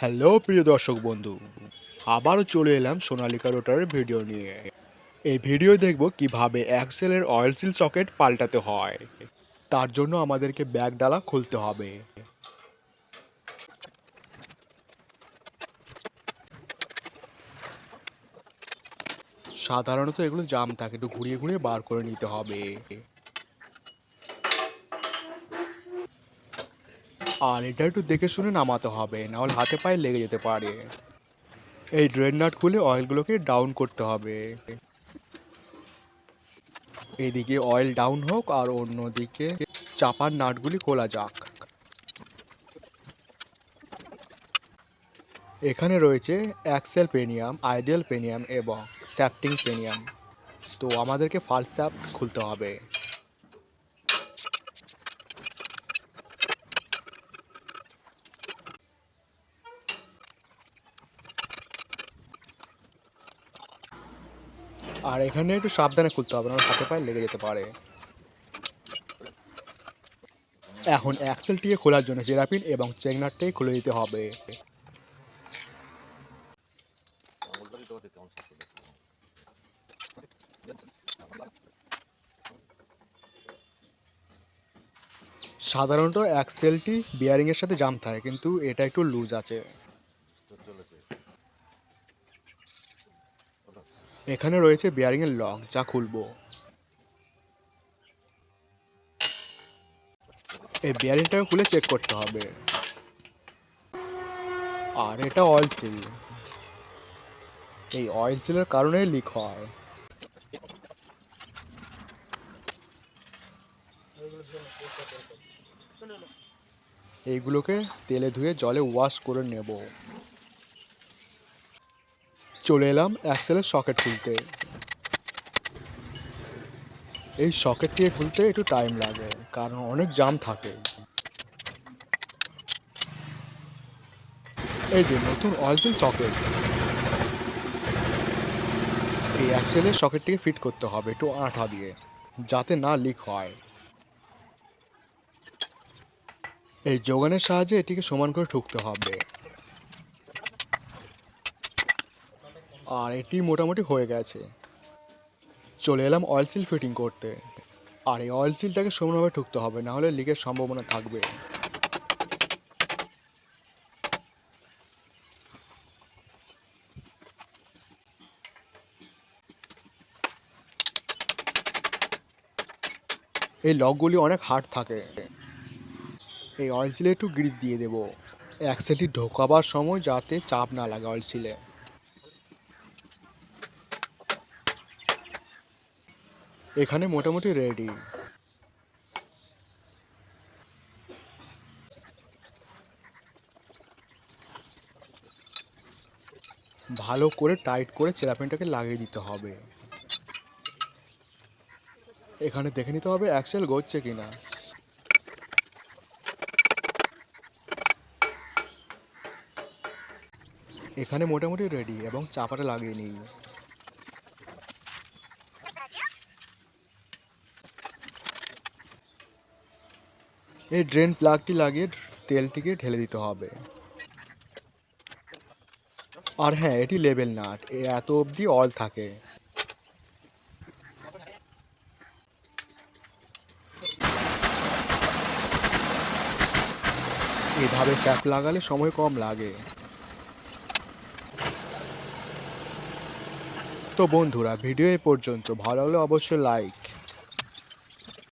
Hello প্রিয় দর্শক বন্ধু, আবারও চলে এলাম সোনালিকা রোটারের ভিডিও নিয়ে। এই ভিডিও দেখব কীভাবে অ্যাক্সেলের অয়েল সিল সকেট পাল্টাতে হয়। তার জন্য আমাদেরকে ব্যাগ ডালা খুলতে হবে। সাধারণত এগুলো জাম থাকে, একটু ঘুরিয়ে ঘুরিয়ে বার করে নিতে হবে। আর এটা একটু দেখে শুনে নামাতে হবে, নাহলে হাতে পায়ে লেগে যেতে পারে। এই ড্রেন নাট খুলে অয়েলগুলোকে ডাউন করতে হবে। এদিকে অয়েল ডাউন হোক আর অন্যদিকে চাপার নাটগুলি খোলা যাক। এখানে রয়েছে অ্যাক্সেল পেনিয়াম আইডিয়াল পেনিয়াম এবং স্যাপটিং পেনিয়াম তো আমাদেরকে ফার্স্ট স্যাপ খুলতে হবে। আর এখানে একটু সাবধানে খুলতে হবে না হাতে পায়ে লেগে যেতে পারে। এখন অ্যাক্সেলটিকে খোলার জন্য জেরাপিন এবং চেকনাটটাই খুলে দিতে হবে। সাধারণত অ্যাক্সেলটি বিয়ারিংয়ের সাথে জাম থাকে, কিন্তু এটা একটু লুজ আছে। এখানে রয়েছে বিয়ারিংয়ের লক যা খুলবো। এই বিয়ারিংটাকে খুলে চেক করতে হবে। আর এটা অয়েল সিল এই অয়েল সিলের কারণে লিক হয়। এইগুলোকে তেলে ধুয়ে জলে ওয়াশ করে নেব। চলে এলাম অ্যাক্সেলের সকেট খুলতে। এই সকেটটিকে খুলতে একটু টাইম লাগে, কারণ অনেক জাম থাকে। এই যে নতুন অয়েলসিল সকেট এই অ্যাক্সেলের সকেটটিকে ফিট করতে হবে একটু আঠা দিয়ে, যাতে না লিক হয়। এই যোগানের সাহায্যে এটিকে সমান করে ঠুকতে হবে। আর এটি মোটামুটি হয়ে গেছে। চলে এলাম অয়েল সিল ফিটিং করতে। আর এই অয়েল সিলটাকে সমানভাবে ঠুকতে হবে, না হলে লিকের সম্ভাবনা থাকবে। এই লকগুলি অনেক হার্ড থাকে। এই অয়েল সিলে একটু গ্রিজ দিয়ে দেবো। অ্যাক্সেলটি ঢোকাবার সময় যাতে চাপ না লাগে অয়েল সিলে এখানে মোটামুটি রেডি ভালো করে টাইট করে চেরাপিনটাকে লাগিয়ে দিতে হবে। এখানে দেখে নিতে হবে অ্যাক্সেল গড়ছে কিনা। এখানে মোটামুটি রেডি এবং চাপাটা লাগিয়ে নিই। এই ড্রেন প্লাগটি লাগিয়ে তেলটিকে ঢেলে দিতে হবে। আর হ্যাঁ এটি লেবেল নাট এত অবধি অয়েল থাকে। এভাবে স্যাপ লাগালে সময় কম লাগে। তো বন্ধুরা, ভিডিও এ পর্যন্ত, ভালো লাগলে অবশ্যই লাইক